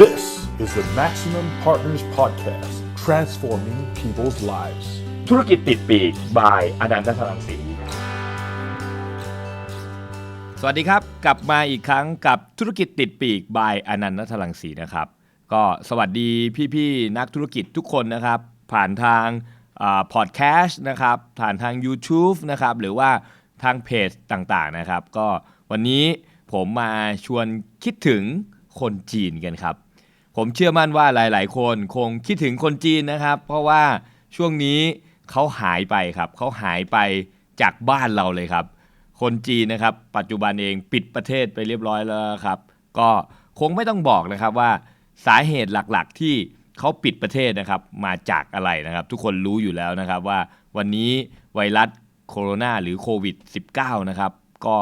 This is the Maximum Partners Podcast, transforming people's lives. ธุรกิจติดปีก บายอนันตสรังสีสวัสดีครับ กลับมาอีกครั้งกับธุรกิจติดปีก บายอนันต์นัทลังสีนะครับ ก็สวัสดีพี่ๆนักธุรกิจทุกคนนะครับ ผ่านทางพอดแคสต์นะครับ ผ่านทาง YouTube นะครับ หรือว่าทางเพจต่างๆนะครับ ก็วันนี้ผมมาชวนคิดถึง คนจีนกันครับ ผมเชื่อมั่นว่าหลาย ๆ คนคงคิดถึงคนจีนนะครับ เพราะว่าช่วงนี้เขาหายไปครับเขาหายไปจากบ้านเราเลยครับ คนจีนนะครับ ปัจจุบันเองปิดประเทศไปเรียบร้อยแล้วครับ ก็คงไม่ต้องบอกนะครับว่าสาเหตุหลัก ๆ ที่เขาปิดประเทศนะครับ มาจากอะไรนะครับ ทุกคนรู้อยู่แล้วนะครับว่าวันนี้ไวรัสโคโรนาหรือโควิด -19 นะครับ ก็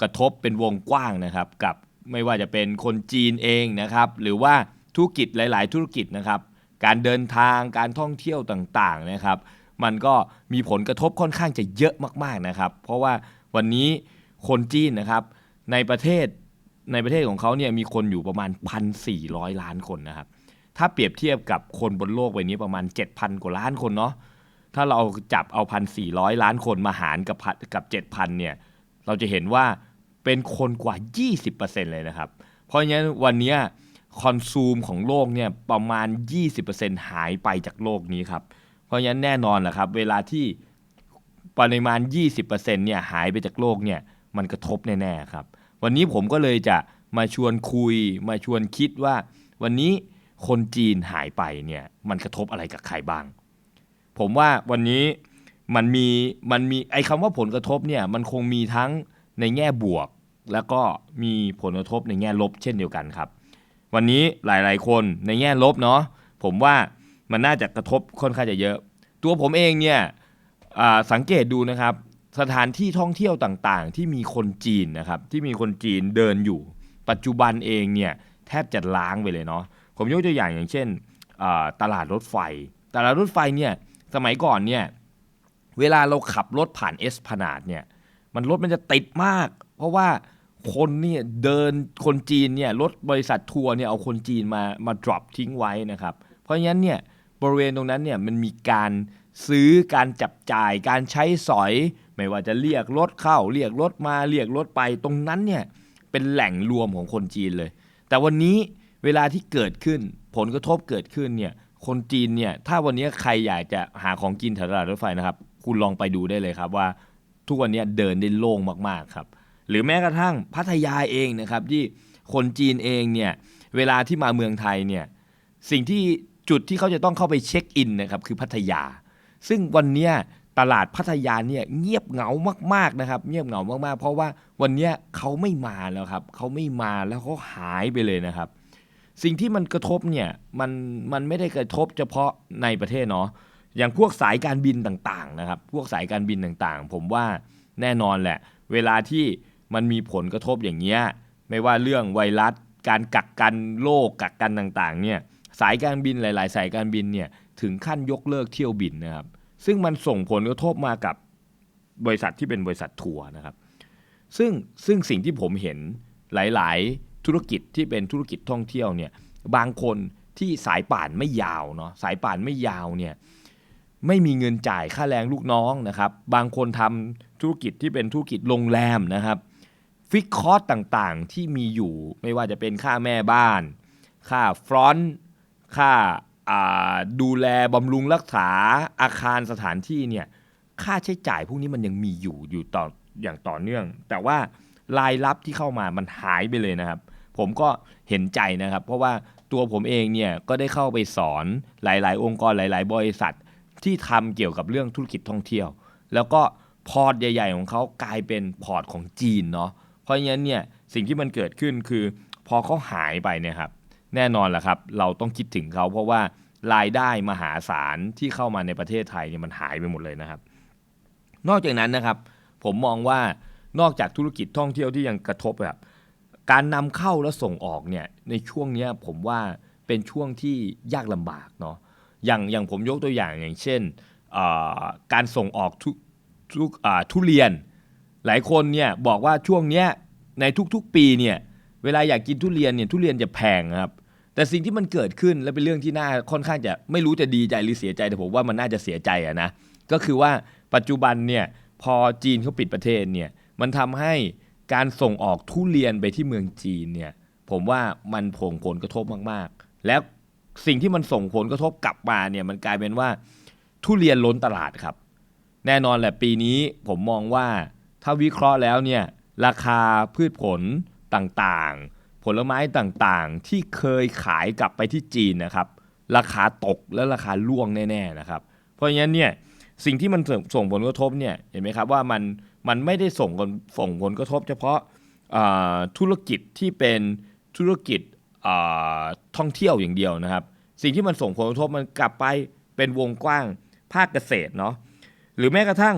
กระทบเป็นวงกว้างนะครับกับ ไม่ว่าจะเป็นคนจีนเองนะครับหรือว่าธุรกิจหลาย ๆ ธุรกิจนะครับการเดินทางการท่องเที่ยวต่างๆนะครับมันก็มีผลกระทบค่อนข้างจะเยอะมากๆนะครับ เพราะว่าวันนี้คนจีนนะครับในประเทศในประเทศของเขาเนี่ยมีคนอยู่ประมาณ 1,400 ล้านคนนะครับถ้าเปรียบเทียบกับคนบนโลกใบนี้ประมาณ 7,000 กว่าล้านคนเนาะถ้าเราจับเอา 1,400 ล้านคนมาหารกับพันกับ 7,000เนี่ยเราจะเห็นว่า เป็นคนกว่า 20%เลยนะครับ เพราะงั้นวันนี้คอนซูมของโลกเนี่ยประมาณ 20%หายไปจากโลกนี้ครับ เพราะงั้นแน่นอนแหละครับ เวลาที่ปริมาณ 20%เนี่ยหายไปจากโลกเนี่ยมันกระทบแน่ๆครับ วันนี้ผมก็เลยจะมาชวนคุยมาชวนคิดว่า วันนี้คนจีนหายไปเนี่ยมันกระทบอะไรกับใครบ้าง ผมว่าวันนี้มันมีมันมีไอ้คำว่าผลกระทบเนี่ยมันคงมีทั้งในแง่บวก แล้วก็มีผลกระทบในแง่ลบเช่นเดียวกันครับ วันนี้หลายๆ คนในแง่ลบเนาะผมว่ามันน่าจะกระทบค่อนข้างจะเยอะ ตัวผมเองเนี่ยสังเกตดูนะครับ สถานที่ท่องเที่ยวต่างๆ ที่มีคนจีนนะครับที่มีคนจีนเดินอยู่ ปัจจุบันเองเนี่ยแทบจะล้างไปเลยเนาะผมยกตัวอย่างอย่างเช่นตลาดรถไฟ ตลาดรถไฟเนี่ยสมัยก่อนเนี่ยเวลาเราขับรถผ่านเอสพนาดเนี่ยมันรถมันจะติดมาก เพราะว่า คนเนี่ยเดินคนจีนเนี่ยรถบริษัททัวร์เนี่ยเอาคนจีนมามา drop ทิ้งไว้นะครับ เพราะฉะนั้นเนี่ยบริเวณตรงนั้นเนี่ยมันมีการซื้อการจับจ่ายการใช้สอย ไม่ว่าจะเรียกรถเข้า เรียกรถมาเรียกรถไปตรงนั้นเนี่ยเป็นแหล่งรวมของคนจีนเลย แต่วันนี้เวลาที่เกิดขึ้น ผลกระทบเกิดขึ้นเนี่ยคนจีนเนี่ยถ้าวันนี้ใครอยากจะหาของกินแถวตลาดรถไฟนะครับ คุณลองไปดูได้เลยครับว่า ทุกวันนี้เดินได้โล่งมากๆครับ หรือแม้กระทั่งพัทยาเองนะครับที่คนจีนเองเนี่ยเวลาที่มาเมืองไทยเนี่ยสิ่งที่จุดที่เขาจะต้องเข้าไปเช็คอินนะครับคือพัทยา ซึ่งวันเนี้ยตลาดพัทยาเนี่ยเงียบเหงามากๆนะครับ เงียบเหงามากๆ เพราะว่าวันเนี้ยเขาไม่มาแล้วครับเขาไม่มาแล้วเขาหายไปเลยนะครับ สิ่งที่มันกระทบเนี่ยมันมันไม่ได้กระทบเฉพาะในประเทศเนาะอย่างพวกสายการบินต่างๆนะครับ พวกสายการบินต่างๆ ผมว่าแน่นอนแหละ เวลาที่ มันมีผลกระทบอย่างเงี้ยไม่ว่าเรื่องไวรัสการกักกันโรคกักกันต่างๆเนี่ยสายการบินหลาย ๆ สายการบินเนี่ยถึงขั้นยกเลิกเที่ยวบินนะครับ ซึ่งมันส่งผลกระทบมากับบริษัทที่เป็นบริษัททัวร์นะครับ ซึ่งซึ่งสิ่งที่ผมเห็นหลาย ๆ ธุรกิจที่เป็นธุรกิจท่องเที่ยวเนี่ยบางคนที่สายป่านไม่ยาวเนาะสายป่านไม่ยาวเนี่ยไม่มีเงินจ่ายค่าแรงลูกน้องนะครับ บางคนทำธุรกิจที่เป็นธุรกิจโรงแรมนะครับ ฟิกคอร์สต่างๆ ที่มีอยู่ไม่ว่าจะเป็นค่าแม่บ้าน ค่าฟรอนต์ค่าดูแลบำรุงรักษาอาคารสถานที่เนี่ยค่าใช้จ่ายพวกนี้มันยังมีอยู่อยู่ต่ออย่างต่อเนื่อง แต่ว่ารายรับที่เข้ามามันหายไปเลยนะครับ ผมก็เห็นใจนะครับ เพราะว่าตัวผมเองเนี่ยก็ได้เข้าไปสอนหลาย ๆ องค์กรหลาย ๆ บริษัท ที่ทำเกี่ยวกับเรื่องธุรกิจท่องเที่ยว แล้วก็พอร์ตใหญ่ ๆ ของเขากลายเป็นพอร์ตของจีนเนาะ ราะฉะนั้นเนี่ยสิ่งที่มันเกิดขึ้นคือ พอเขาหายไปเนี่ยครับแน่นอนแหละครับ เราต้องคิดถึงเขาเพราะว่ารายได้มหาศาลที่เข้ามาในประเทศไทยเนี่ยมันหายไปหมดเลยนะครับ นอกจากนั้นนะครับ ผมมองว่านอกจากธุรกิจท่องเที่ยวที่ยังกระทบแบบการนำเข้าและส่งออกเนี่ยในช่วงนี้ผมว่าเป็นช่วงที่ยากลำบากเนาะอย่างอย่างผมยกตัวอย่างอย่างเช่นการส่งออกทุทุทุเรียน หลายคนเนี่ยบอกว่าช่วงเนี้ยในทุกๆปีเนี่ยเวลาอยากกินทุเรียนเนี่ยทุเรียนจะแพงครับ แต่สิ่งที่มันเกิดขึ้นและเป็นเรื่องที่น่าค่อนข้างจะไม่รู้จะดีใจหรือเสียใจแต่ผมว่ามันน่าจะเสียใจอะนะก็คือว่าปัจจุบันเนี่ยพอจีนเขาปิดประเทศเนี่ยมันทำให้การส่งออกทุเรียนไปที่เมืองจีนเนี่ยผมว่ามันผงผลกระทบมากๆ แล้วสิ่งที่มันส่งผลกระทบกลับมาเนี่ยมันกลายเป็นว่าทุเรียนล้นตลาดครับ แน่นอนแหละปีนี้ผมมองว่า ถ้าวิเคราะห์แล้วเนี่ยราคาพืชผลต่างๆ ผลไม้ต่างๆ ที่เคยขายกลับไปที่จีนนะครับ ราคาตกและราคาล่วงแน่ๆนะครับ เพราะฉะนั้นเนี่ยสิ่งที่มันส่งผลกระทบเนี่ยเห็นไหมครับว่ามันมันไม่ได้ส่งผลส่งผลกระทบ เฉพาะธุรกิจที่เป็นธุรกิจท่องเที่ยวอย่างเดียวนะครับ สิ่งที่มันส่งผลกระทบมันกลับไปเป็นวงกว้างภาคเกษตรเนาะหรือแม้กระทั่ง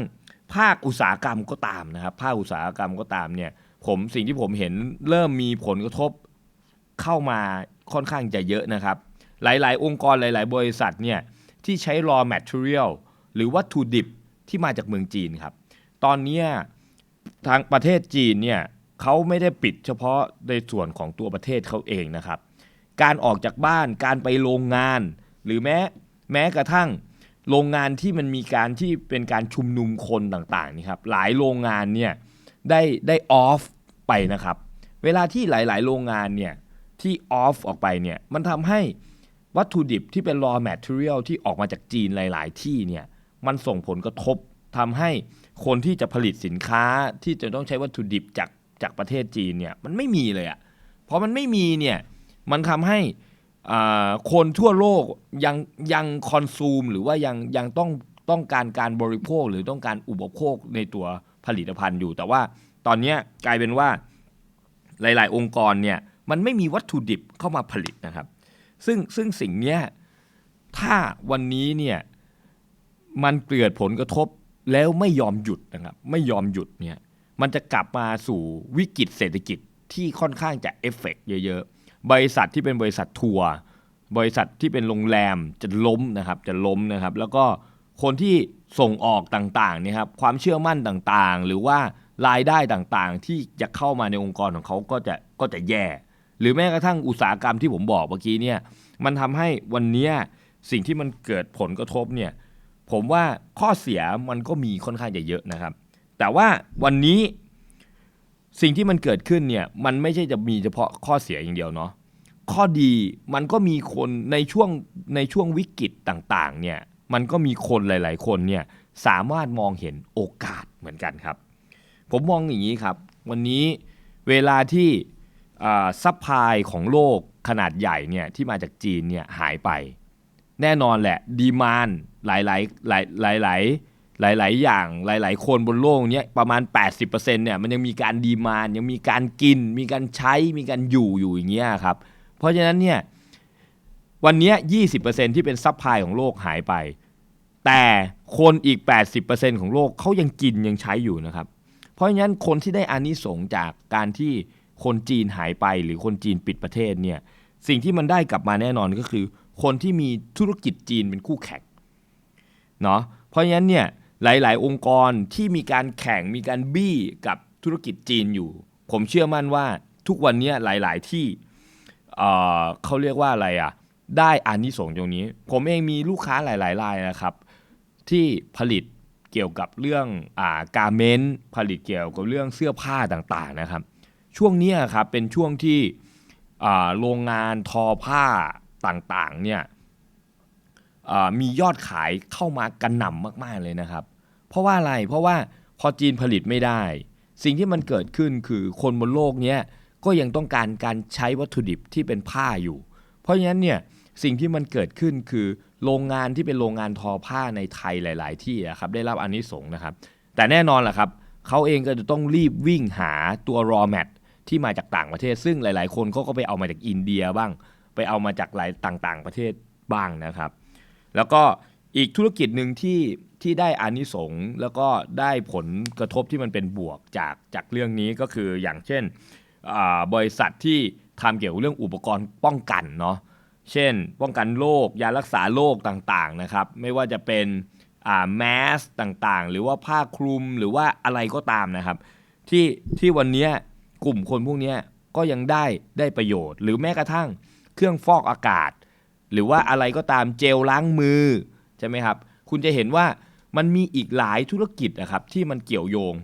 ภาคอุตสาหกรรมก็ตามนะครับ ภาคอุตสาหกรรมก็ตามเนี่ย ผมสิ่งที่ผมเห็นเริ่มมีผลกระทบเข้ามาค่อนข้างจะเยอะนะครับ หลาย ๆ องค์กรหลาย ๆ บริษัทเนี่ยที่ใช้ raw material หรือวัตถุดิบที่มาจากเมืองจีนครับ ตอนนี้ทางประเทศจีนเนี่ยเขาไม่ได้ปิดเฉพาะในส่วนของตัวประเทศเขาเองนะครับ การออกจากบ้านการไปโรงงาน หรือแม้แม้กระทั่ง โรงงานที่มันมีการที่เป็นการชุมนุมคนต่างๆนี่ครับหลายโรงงานเนี่ยได้ได้ออฟไปนะครับ เวลาที่หลายๆ โรงงานเนี่ยที่ออฟออกไปเนี่ยมันทำให้วัตถุดิบที่เป็น raw material ที่ออกมาจากจีนหลาย ๆ ที่เนี่ยมันส่งผลกระทบทำให้คนที่จะผลิตสินค้าที่จะต้องใช้วัตถุดิบจากจากประเทศจีนเนี่ยมันไม่มีเลยอะ่ะเพอมันไม่มีเนี่ยมันทำให้ คนทั่วโลกยังยังคอนซูมหรือว่ายังยังต้องต้องการการบริโภคหรือต้องการอุปโภคในตัวผลิตภัณฑ์อยู่ แต่ว่าตอนนี้กลายเป็นว่าหลาย ๆ องค์กรเนี่ยมันไม่มีวัตถุดิบเข้ามาผลิตนะครับ ซึ่งซึ่งสิ่งนี้ถ้าวันนี้เนี่ยมันเกิดผลกระทบแล้วไม่ยอมหยุดนะครับ ไม่ยอมหยุดเนี่ยมันจะกลับมาสู่วิกฤตเศรษฐกิจที่ค่อนข้างจะเอฟเฟกต์เยอะๆ บริษัทที่เป็นบริษัททัวร์บริษัทที่เป็นโรงแรมจะล้มนะครับจะล้มนะครับ แล้วก็คนที่ส่งออกต่างๆเนี่ยครับความเชื่อมั่นต่างๆ หรือว่ารายได้ต่างๆ ที่จะเข้ามาในองค์กรของเขาก็จะก็จะแย่ หรือแม้กระทั่งอุตสาหกรรมที่ผมบอกเมื่อกี้เนี่ยมันทำให้วันนี้สิ่งที่มันเกิดผลกระทบเนี่ยผมว่าข้อเสียมันก็มีค่อนข้างจะเยอะนะครับ แต่ว่าวันนี้ สิ่งที่มันเกิดขึ้นเนี่ยมันไม่ใช่จะมีเฉพาะข้อเสียอย่างเดียวเนาะข้อดีมันก็มีคนในช่วงในช่วงวิกฤตต่างๆเนี่ยมันก็มีคนหลาย ๆ คนเนี่ยสามารถมองเห็นโอกาสเหมือนกันครับ ผมมองอย่างนี้ครับ วันนี้เวลาที่ซัพพลายของโลกขนาดใหญ่เนี่ยที่มาจากจีนเนี่ยหายไป แน่นอนแหละดีมานหลายๆหลายหลาย หลาย ๆ อย่างหลาย ๆ คนบนโลกเนี้ยประมาณ 80%เนี่ยมันยังมีการดีมานยังมีการกิน มีการใช้มีการอยู่อยู่อย่างเงี้ยครับ เพราะฉะนั้นเนี่ยวันนี้ย20%ที่เป็นซัพพลายของโลกหายไป แต่คนอีก80%ของโลกเขายังกินยังใช้อยู่นะครับ เพราะฉะนั้นคนที่ได้อานิสงจากการที่คนจีนหายไปหรือคนจีนปิดประเทศเนี่ยสิ่งที่มันได้กลับมาแน่นอนก็คือ คนที่มีธุรกิจจีนเป็นคู่แข่งเนาะเพราะฉะนั้นเนี่ย หลาย ๆ องค์กรที่มีการแข่งมีการบี้กับธุรกิจจีนอยู่ ผมเชื่อมั่นว่าทุกวันนี้หลาย ๆ ที่เเขาเรียกว่าอะไรอะได้อานิสงส์ตรงนี้ ผมเองมีลูกค้าหลายๆรายนะครับ ที่ผลิตเกี่ยวกับเรื่องอ่าการเมนต์ผลิตเกี่ยวกับเรื่องเสื้อผ้าต่างๆนะครับ ช่วงนี้ครับเป็นช่วงที่โรงงานทอผ้าต่างๆเนี่ยมียอดขายเข้ามากระหน่ำมากๆเลยนะครับ เพราะว่าอะไรเพราะว่าพอจีนผลิตไม่ได้ สิ่งที่มันเกิดขึ้นคือคนบนโลกเนี้ยก็ยังต้องการการใช้วัตถุดิบที่เป็นผ้าอยู่ เพราะฉะนั้นเนี่ยสิ่งที่มันเกิดขึ้นคือโรงงานที่เป็นโรงงานทอผ้าในไทยหลาย ๆ ที่อะครับได้รับอานิสงส์นะครับ แต่แน่นอนแหละครับเขาเองก็จะต้องรีบวิ่งหาตัว raw mat ที่มาจากต่างประเทศ ซึ่งหลาย ๆ คนเขาก็ไปเอามาจากอินเดียบ้าง ไปเอามาจากหลายต่าง ๆ ประเทศบ้างนะครับ แล้วก็ อีกธุรกิจหนึ่งที่ที่ได้อานิสงส์แล้วก็ได้ผลกระทบที่มันเป็นบวกจากจากเรื่องนี้ก็คืออย่างเช่นบริษัทที่ทำเกี่ยวกับเรื่องอุปกรณ์ป้องกันเนาะเช่น ป้องกันโรคยารักษาโรคต่างๆนะครับ ไม่ว่าจะเป็นแมสต่างๆ หรือว่าผ้าคลุมหรือว่าอะไรก็ตามนะครับ ที่ที่วันนี้กลุ่มคนพวกนี้ก็ยังได้ได้ประโยชน์ หรือแม้กระทั่งเครื่องฟอกอากาศ หรือว่าอะไรก็ตามเจลล้างมือ ใช่ไหมครับ คุณจะเห็นว่ามันมีอีกหลายธุรกิจนะครับที่มันเกี่ยวโยง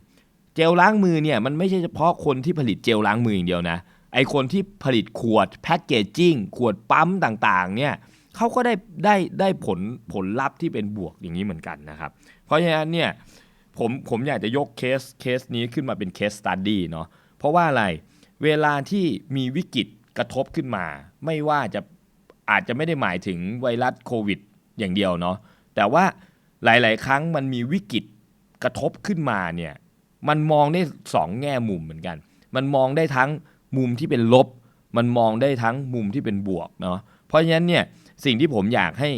เจลล้างมือเนี่ยมันไม่ใช่เฉพาะคนที่ผลิตเจลล้างมืออย่างเดียวนะไอคนที่ผลิตขวดแพคเกจจิ้งขวดปั๊มต่างๆเนี่ยเขาก็ได้ได้ได้ผลผลลัพธ์ที่เป็นบวกอย่างนี้เหมือนกันนะครับ เพราะฉะนั้นเนี่ยผมผมอยากจะยกเคสเคสนี้ขึ้นมาเป็นเคสตัดดี้เนาะเพราะว่าอะไรเวลาที่มีวิกฤตกระทบขึ้นมา ไม่ว่าจะอาจจะไม่ได้หมายถึงไวรัสโควิด อย่างเดียวเนาะแต่ว่าหลาย ๆ ครั้งมันมีวิกฤตกระทบขึ้นมาเนี่ยมันมองได้สองแง่มุมเหมือนกัน มันมองได้ทั้งมุมที่เป็นลบ มันมองได้ทั้งมุมที่เป็นบวกเนาะเพราะฉะนั้นเนี่ยสิ่งที่ผมอยากให้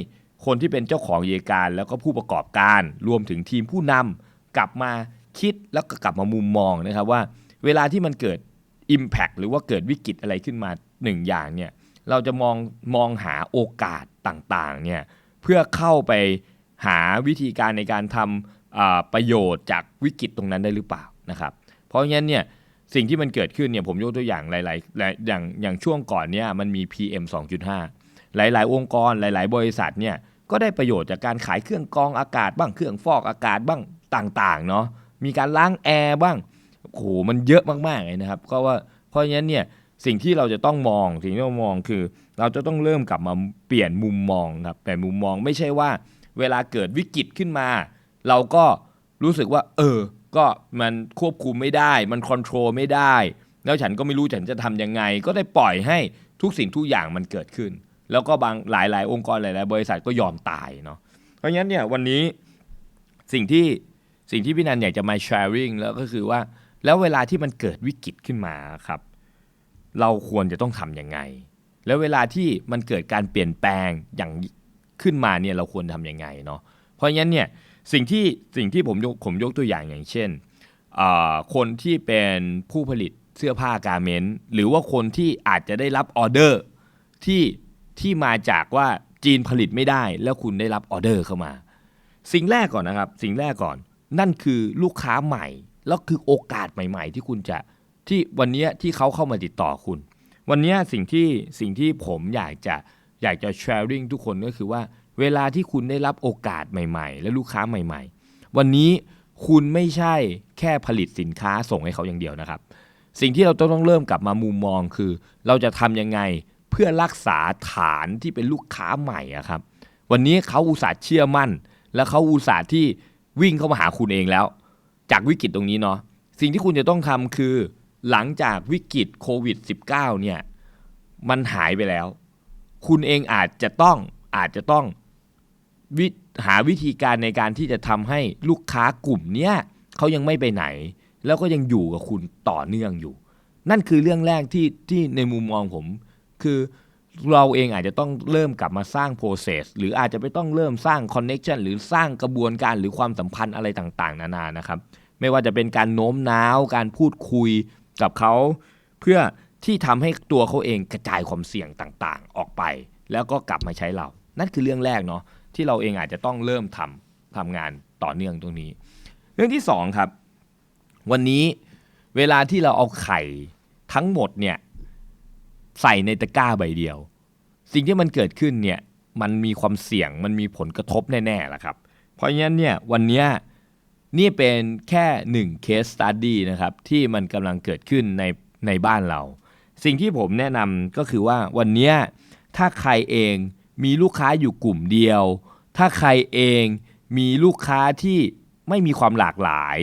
คนที่เป็นเจ้าของกิจการ แล้วก็ผู้ประกอบการรวมถึงทีมผู้นำกลับมาคิดแล้วก็กลับมามุมมองนะครับว่า เวลาที่มันเกิด Impact หรือว่าเกิดวิกฤตอะไรขึ้นมาหนึ่งอย่างเนี่ยเราจะมองมองหาโอกาสต่างๆเนี่ย เพื่อเข้าไปหาวิธีการในการทำประโยชน์จากวิกฤตตรงนั้นได้หรือเปล่านะครับ เพราะงั้นเนี่ยสิ่งที่มันเกิดขึ้นเนี่ยผมยกตัวอย่างหลายๆอย่างอย่างช่วงก่อนเนี่ยมันมี PM 2.5 หลาย ๆ องค์กรหลาย ๆ บริษัทเนี่ยก็ได้ประโยชน์จากการขายเครื่องกรองอากาศบ้างเครื่องฟอกอากาศบ้างต่างๆเนาะมีการล้างแอร์บ้างโอ้โหมันเยอะมากๆเลยนะครับก็ว่าเพราะงั้นเนี่ยสิ่งที่เราจะต้องมองสิ่งที่เรามองคือ เราจะต้องเริ่มกลับมาเปลี่ยนมุมมองครับแต่มุมมองไม่ใช่ว่า เวลาเกิดวิกฤตขึ้นมา เราก็รู้สึกว่า เออ ก็มันควบคุมไม่ได้ มันคอนโทรลไม่ได้ แล้วฉันก็ไม่รู้ฉันจะทำยังไง ก็ได้ปล่อยให้ทุกสิ่งทุกอย่างมันเกิดขึ้น แล้วก็บางหลาย ๆ องค์กรหลาย ๆ บริษัทก็ยอมตายเนาะเพราะงั้นเนี่ยวันนี้สิ่งที่สิ่งที่พี่นันอยากจะมา sharing แล้วก็คือว่าแล้วเวลาที่มันเกิดวิกฤตขึ้นมาครับ เราควรจะต้องทำยังไง แล้วเวลาที่มันเกิดการเปลี่ยนแปลงอย่างขึ้นมาเนี่ยเราควรทำยังไงเนาะเพราะงั้นเนี่ยสิ่งที่สิ่งที่ผมยกผมยกตัวอย่างอย่างเช่น คนที่เป็นผู้ผลิตเสื้อผ้าการเมนต์หรือว่าคนที่อาจจะได้รับออเดอร์ที่ที่มาจากว่าจีนผลิตไม่ได้แล้วคุณได้รับออเดอร์เข้ามา สิ่งแรกก่อนนะครับ สิ่งแรกก่อนนั่นคือลูกค้าใหม่ แล้วคือโอกาสใหม่ ๆ ที่คุณจะที่วันนี้ที่เขาเข้ามาติดต่อคุณ วันนี้สิ่งที่สิ่งที่ผมอยากจะอยากจะ sharing ทุกคนก็คือว่า เวลาที่คุณได้รับโอกาสใหม่ๆ และลูกค้าใหม่ ๆ วันนี้คุณไม่ใช่แค่ผลิตสินค้าส่งให้เขาอย่างเดียวนะครับ สิ่งที่เราต้องเริ่มกลับมามุมมองคือ เราจะทำยังไงเพื่อรักษาฐานที่เป็นลูกค้าใหม่อะครับ วันนี้เขาอุตส่าห์เชื่อมั่น และเขาอุตส่าห์ที่วิ่งเข้ามาหาคุณเองแล้ว จากวิกฤตตรงนี้เนาะสิ่งที่คุณจะต้องทำคือ หลังจากวิกฤตโควิด -19 เนี่ยมันหายไปแล้ว คุณเองอาจจะต้องอาจจะต้องวิหาวิธีการในการที่จะทำให้ลูกค้ากลุ่มเนี้ยเขายังไม่ไปไหน แล้วก็ยังอยู่กับคุณต่อเนื่องอยู่ นั่นคือเรื่องแรกที่ที่ในมุมมองผม คือเราเองอาจจะต้องเริ่มกลับมาสร้าง process หรืออาจจะไม่ต้องเริ่มสร้าง connection หรือสร้างกระบวนการหรือความสัมพันธ์อะไรต่างๆ นานานะครับ ไม่ว่าจะเป็นการโน้มน้าว การพูดคุย กับเขาเพื่อที่ทำให้ตัวเขาเองกระจายความเสี่ยงต่างๆ ออกไป แล้วก็กลับมาใช้เรา นั่นคือเรื่องแรกเนาะที่เราเองอาจจะต้องเริ่มทำทำงานต่อเนื่องตรงนี้ เรื่องที่สองครับ วันนี้เวลาที่เราเอาไข่ทั้งหมดเนี่ยใส่ในตะกร้าใบเดียว สิ่งที่มันเกิดขึ้นเนี่ยมันมีความเสี่ยงมันมีผลกระทบแน่ๆแหละครับ เพราะฉะนั้นเนี่ยวันเนี้ย นี่เป็นแค่หนึ่ง case study นะครับที่มันกำลังเกิดขึ้นในในบ้านเรา สิ่งที่ผมแนะนำก็คือว่าวันนี้ถ้าใครเองมีลูกค้าอยู่กลุ่มเดียว ถ้าใครเองมีลูกค้าที่ไม่มีความหลากหลาย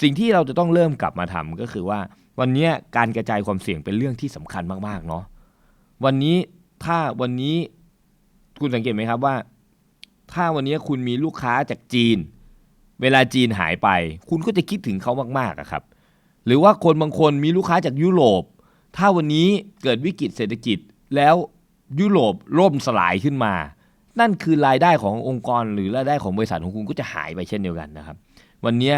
สิ่งที่เราจะต้องเริ่มกลับมาทำก็คือว่า วันนี้การกระจายความเสี่ยงเป็นเรื่องที่สำคัญมากๆเนาะวันนี้ถ้าวันนี้คุณสังเกตไหมครับว่า ถ้าวันนี้คุณมีลูกค้าจากจีน เวลาจีนหายไป คุณก็จะคิดถึงเขามากๆอะครับ หรือว่าคนบางคนมีลูกค้าจากยุโรป ถ้าวันนี้เกิดวิกฤตเศรษฐกิจแล้วยุโรปล่มสลายขึ้นมา นั่นคือรายได้ขององค์กรหรือรายได้ของบริษัทของคุณก็จะหายไปเช่นเดียวกันนะครับ วันนี้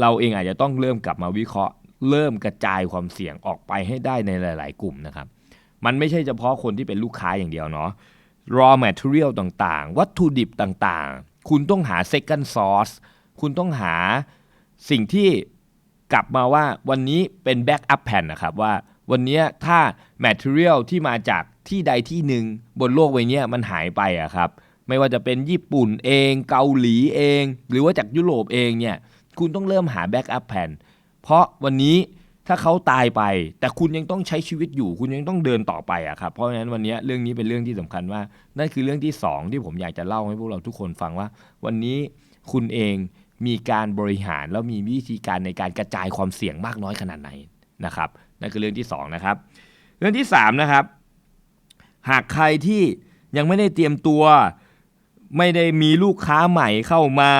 เราเองอาจจะต้องเริ่มกลับมาวิเคราะห์ เริ่มกระจายความเสี่ยงออกไปให้ได้ในหลาย ๆ กลุ่มนะครับ มันไม่ใช่เฉพาะคนที่เป็นลูกค้าอย่างเดียวเนาะ raw material ต่างๆ วัตถุดิบต่างๆ คุณต้องหา second source คุณต้องหาสิ่งที่กลับมาว่าวันนี้เป็น backup plan นะครับว่าวันนี้ถ้า material ที่มาจากที่ใดที่หนึ่งบนโลกใบนี้มันหายไปอะครับไม่ว่าจะเป็นญี่ปุ่นเองเกาหลีเอง หรือว่าจากยุโรปเองเนี่ยคุณต้องเริ่มหาแบ็กอัพแผนเพราะวันนี้ ถ้าเขาตายไป แต่คุณยังต้องใช้ชีวิตอยู่ คุณยังต้องเดินต่อไปอะครับเพราะฉะนั้นวันนี้เรื่องนี้เป็นเรื่องที่สำคัญว่า นั่นคือเรื่องที่สองที่ผมอยากจะเล่าให้พวกเราทุกคนฟังว่า วันนี้คุณเองมีการบริหารแล้วมีวิธีการในการกระจายความเสี่ยงมากน้อยขนาดไหนนะครับนั่นคือเรื่องที่สองนะครับเรื่องที่สามนะครับหากใครที่ยังไม่ได้เตรียมตัวไม่ได้มีลูกค้าใหม่เข้ามา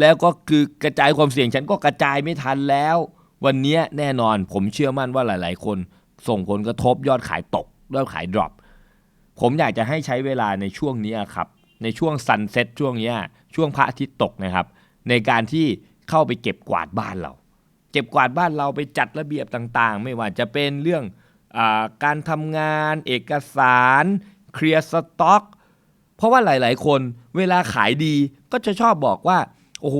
แล้วก็คือกระจายความเสี่ยงฉันก็กระจายไม่ทันแล้ว วันนี้แน่นอนผมเชื่อมั่นว่าหลาย ๆ คนส่งผลกระทบยอดขายตก ยอดขายดรอปผมอยากจะให้ใช้เวลาในช่วงนี้ครับ ในช่วงซันเซ็ตช่วงนี้ช่วงพระอาทิตย์ตกนะครับ ในการที่เข้าไปเก็บกวาดบ้านเรา เก็บกวาดบ้านเราไปจัดระเบียบต่าง ๆ ไม่ว่าจะเป็นเรื่องอการทำงาน เอกสารเคลียร์สต็อกเพราะว่าหลาย ๆ คนเวลาขายดีก็จะชอบบอกว่า โอ้โห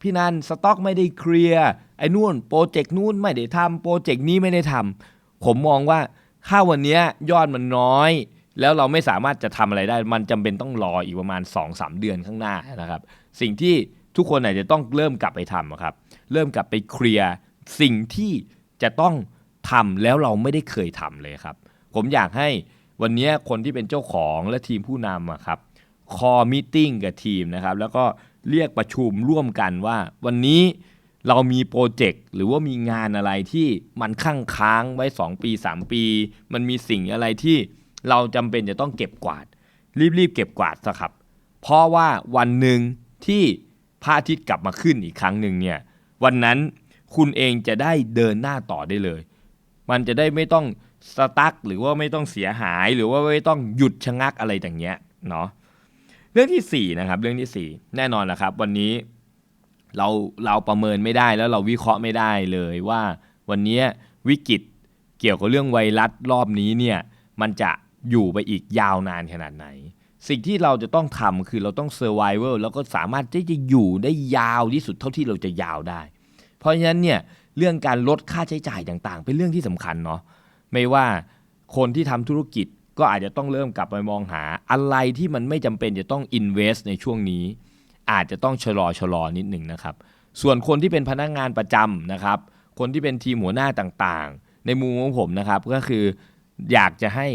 พี่นันสต็อกไม่ได้เคลียร์ ไอ้นู่นโปรเจกต์นู่นไม่ได้ทำโปรเจกต์นี้ไม่ได้ทำผมมองว่าถ้าวันนี้ยอดมันน้อย แล้วเราไม่สามารถจะทำอะไรได้ มันจำเป็นต้องรออีกประมาณ 2-3 เดือนข้างหน้านะครับ สิ่งที่ทุกคนอาจจะต้องเริ่มกลับไปทำครับ เริ่มกลับไปเคลียร์สิ่งที่จะต้องทำแล้วเราไม่ได้เคยทำเลยครับ ผมอยากให้วันนี้คนที่เป็นเจ้าของและทีมผู้นำครับคอมิ팅กับทีมนะครับแล้วก็เรียกประชุมร่วมกันว่าวันนี้ เรามีโปรเจกต์หรือว่ามีงานอะไรที่มันค้างค้างไว้ 2 ปี 3 ปี มันมีสิ่งอะไรที่เราจำเป็นจะต้องเก็บกวาด รีบๆเก็บกวาดซะครับ เพราะว่าวันหนึ่งที่พระอาทิตย์กลับมาขึ้นอีกครั้งหนึ่งเนี่ยวันนั้นคุณเองจะได้เดินหน้าต่อได้เลย มันจะได้ไม่ต้องสตั๊กหรือว่าไม่ต้องเสียหายหรือว่าไม่ต้องหยุดชะงักอะไรอย่างเงี้ยเนาะเรื่องที่สี่นะครับเรื่องที่สี่แน่นอนนะครับ วันนี้ เราเราประเมินไม่ได้แล้วเราวิเคราะห์ไม่ได้เลยว่าวันนี้วิกฤตเกี่ยวกับเรื่องไวรัสรอบนี้เนี่ยมันจะอยู่ไปอีกยาวนานขนาดไหน สิ่งที่เราจะต้องทำคือเราต้อง survival แล้วก็สามารถที่จะอยู่ได้ยาวที่สุดเท่าที่เราจะยาวได้ เพราะฉะนั้นเนี่ยเรื่องการลดค่าใช้จ่ายต่างๆ เป็นเรื่องที่สำคัญเนาะไม่ว่าคนที่ทำธุรกิจก็อาจจะต้องเริ่มกลับไปมองหาอะไรที่มันไม่จำเป็นจะต้อง invest ในช่วงนี้ อาจจะต้องชะลอชะลอนิดหนึ่งนะครับ ส่วนคนที่เป็นพนักงานประจำนะครับ คนที่เป็นทีมหัวหน้าต่างๆ ในมุมของผมนะครับก็คืออยากจะให้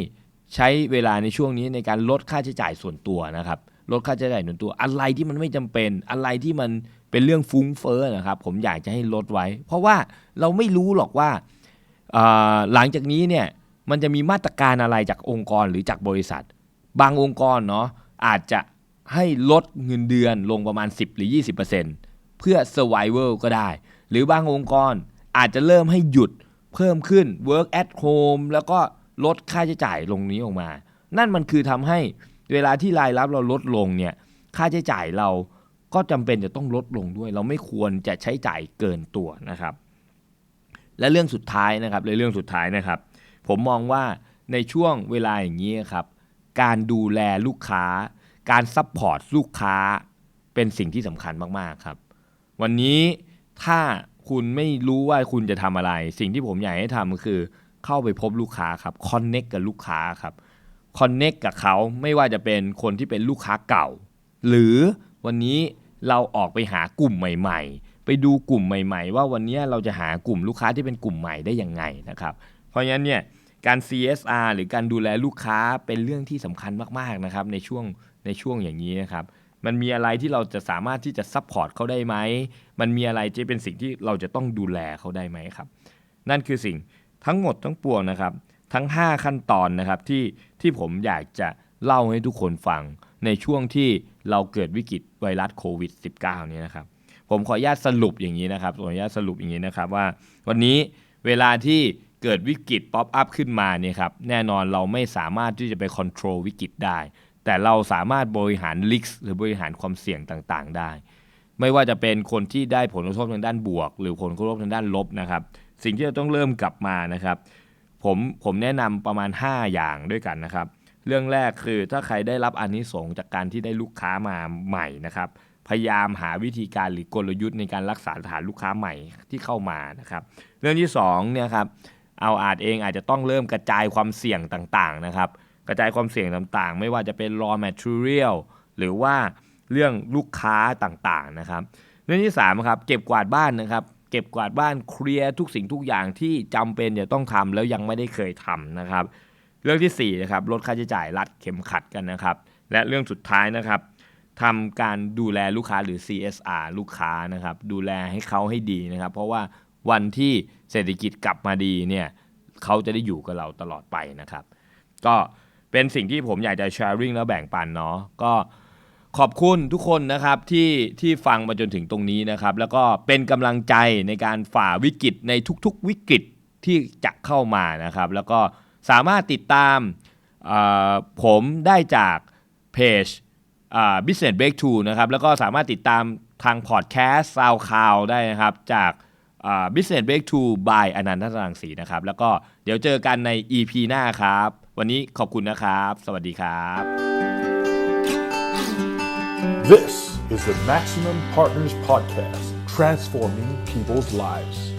ใช้เวลาในช่วงนี้ในการลดค่าใช้จ่ายส่วนตัวนะครับ ลดค่าใช้จ่ายส่วนตัว อะไรที่มันไม่จำเป็น อะไรที่มันเป็นเรื่องฟุ้งเฟ้อนะครับ ผมอยากจะให้ลดไว้ เพราะว่าเราไม่รู้หรอกว่าอ่าหลังจากนี้เนี่ยมันจะมีมาตรการอะไรจากองค์กรหรือจากบริษัท บางองค์กรเนาะอาจจะ ให้ลดเงินเดือนลงประมาณ 10 หรือ 20%เพื่อ survival ก็ได้ หรือบางองค์กรอาจจะเริ่มให้หยุดเพิ่มขึ้น work at home แล้วก็ลดค่าใช้จ่ายลงนี้ออกมา นั่นมันคือทำให้เวลาที่รายรับเราลดลงเนี่ยค่าใช้จ่ายเราก็จำเป็นจะต้องลดลงด้วย เราไม่ควรจะใช้จ่ายเกินตัวนะครับ และเรื่องสุดท้ายนะครับในเรื่องสุดท้ายนะครับ ผมมองว่าในช่วงเวลาอย่างนี้ครับ การดูแลลูกค้า การซัพพอร์ตลูกค้าเป็นสิ่งที่สำคัญมากๆครับ วันนี้ถ้าคุณไม่รู้ว่าคุณจะทำอะไร สิ่งที่ผมอยากให้ทำก็คือเข้าไปพบลูกค้าครับคอนเน็กกับลูกค้าครับคอนเน็กกับเขาไม่ว่าจะเป็นคนที่เป็นลูกค้าเก่า หรือวันนี้เราออกไปหากลุ่มใหม่ ๆ ไปดูกลุ่มใหม่ ๆ ว่าวันนี้เราจะหากลุ่มลูกค้าที่เป็นกลุ่มใหม่ได้ยังไงนะครับเพราะฉะนั้นเนี่ยการ CSR หรือการดูแลลูกค้าเป็นเรื่องที่สำคัญมากๆนะครับในช่วง ในช่วงอย่างนี้นะครับ มันมีอะไรที่เราจะสามารถที่จะซัพพอร์ตเขาได้ไหม มันมีอะไรที่เป็นสิ่งที่เราจะต้องดูแลเขาได้ไหมครับ นั่นคือสิ่งทั้งหมดทั้งปวงนะครับ ทั้ง 5 ขั้นตอนนะครับที่ที่ผมอยากจะเล่าให้ทุกคนฟังในช่วงที่เราเกิดวิกฤตไวรัสโควิด -19 นี้นะครับ ผมขออนุญาตสรุปอย่างนี้นะครับขออนุญาตสรุปอย่างนี้นะครับว่า วันนี้เวลาที่เกิดวิกฤตป๊อปอัพขึ้นมาเนี่ยครับแน่นอนเราไม่สามารถที่จะไปควบคุมวิกฤตได้ แต่เราสามารถบริหารลิกหรือบริหารความเสี่ยงต่างๆ ได้ ไม่ว่าจะเป็นคนที่ได้ผลกระทบทางด้านบวก หรือผลกระทบทางด้านลบนะครับ สิ่งที่เราต้องเริ่มกลับมานะครับ ผมผมแนะนำประมาณ 5 อย่างด้วยกันนะครับ เรื่องแรกคือถ้าใครได้รับอานิสงส์จากการที่ได้ลูกค้ามาใหม่นะครับ พยายามหาวิธีการหรือกลยุทธ์ในการรักษาฐานลูกค้าใหม่ที่เข้ามานะครับ เรื่องที่2เนี่ยครับเอาอาจเองอาจจะต้องเริ่มกระจายความเสี่ยงต่างๆนะครับ กระจายความเสี่ยงต่างๆ ไม่ว่าจะเป็น raw material หรือว่าเรื่องลูกค้าต่างๆนะครับเรื่องที่3ครับเก็บกวาดบ้านนะครับเก็บกวาดบ้านเคลียร์ทุกสิ่งทุกอย่างที่จำเป็นจะต้องทำแล้วยังไม่ได้เคยทำนะครับ เรื่องที่4นะครับลดค่าใช้จ่ายรัดเข็มขัดกันนะครับ และเรื่องสุดท้ายนะครับทำการดูแลลูกค้าหรือ CSR ลูกค้านะครับ ดูแลให้เขาให้ดีนะครับ เพราะว่าวันที่เศรษฐกิจกลับมาดีเนี่ยเขาจะได้อยู่กับเราตลอดไปนะครับ ก็ เป็นสิ่งที่ผมอยากจะ sharing แล้วแบ่งปันเนาะก็ขอบคุณทุกคนนะครับที่ที่ฟังมาจนถึงตรงนี้นะครับ แล้วก็เป็นกำลังใจในการฝ่าวิกฤตในทุกๆวิกฤตที่จะเข้ามานะครับ แล้วก็สามารถติดตามผมได้จากเพจ Business Breakthrough นะครับแล้วก็สามารถติดตามทางพอดแคสต์ SoundCloud ได้นะครับจาก Business Breakthrough by อนันทรังสีนะครับ แล้วก็เดี๋ยวเจอกันใน EP หน้าครับ วันนี้ขอบคุณนะครับ สวัสดีครับ This is the Maximum Partners Podcast, transforming people's lives.